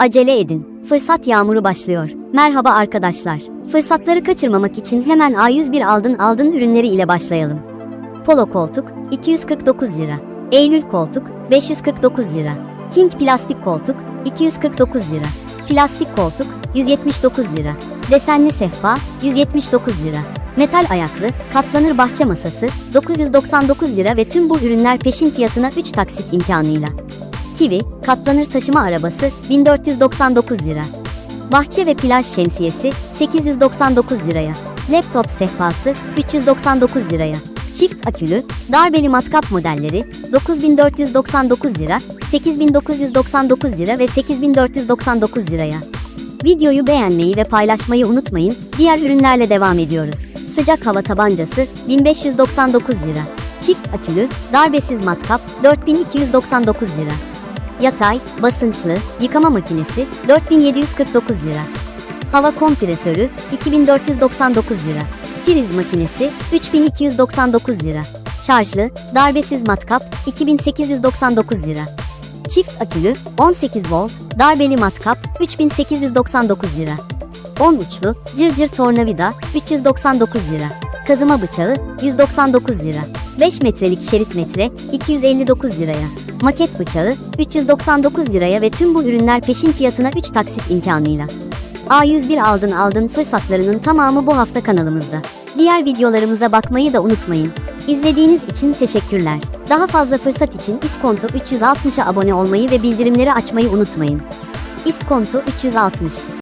Acele edin. Fırsat yağmuru başlıyor. Merhaba arkadaşlar. Fırsatları kaçırmamak için hemen A101 aldın aldın ürünleri ile başlayalım. Polo koltuk 249 lira. Eylül koltuk 549 lira. King plastik koltuk 249 lira. Plastik koltuk 179 lira. Desenli sehpa 179 lira. Metal ayaklı, katlanır bahçe masası 999 lira ve tüm bu ürünler peşin fiyatına 3 taksit imkanıyla. Kiwi, katlanır taşıma arabası 1499 lira. Bahçe ve plaj şemsiyesi 899 liraya. Laptop sehpası 399 liraya. Çift akülü, darbeli matkap modelleri 9499 lira, 8999 lira ve 8499 liraya. Videoyu beğenmeyi ve paylaşmayı unutmayın. Diğer ürünlerle devam ediyoruz. Sıcak hava tabancası 1599 lira. Çift akülü, darbesiz matkap 4299 lira. Yatay, basınçlı, yıkama makinesi 4749 lira. Hava kompresörü 2499 lira. Priz makinesi 3299 lira. Şarjlı, darbesiz matkap 2899 lira. Çift akülü 18 volt, darbeli matkap 3899 lira. 10 uçlu, cırcır tornavida 399 lira. Kazıma bıçağı 199 lira. 5 metrelik şerit metre 259 liraya. Maket bıçağı 399 liraya ve tüm bu ürünler peşin fiyatına 3 taksit imkanıyla. A101 aldın aldın fırsatlarının tamamı bu hafta kanalımızda. Diğer videolarımıza bakmayı da unutmayın. İzlediğiniz için teşekkürler. Daha fazla fırsat için İskonto 360'a abone olmayı ve bildirimleri açmayı unutmayın. İskonto 360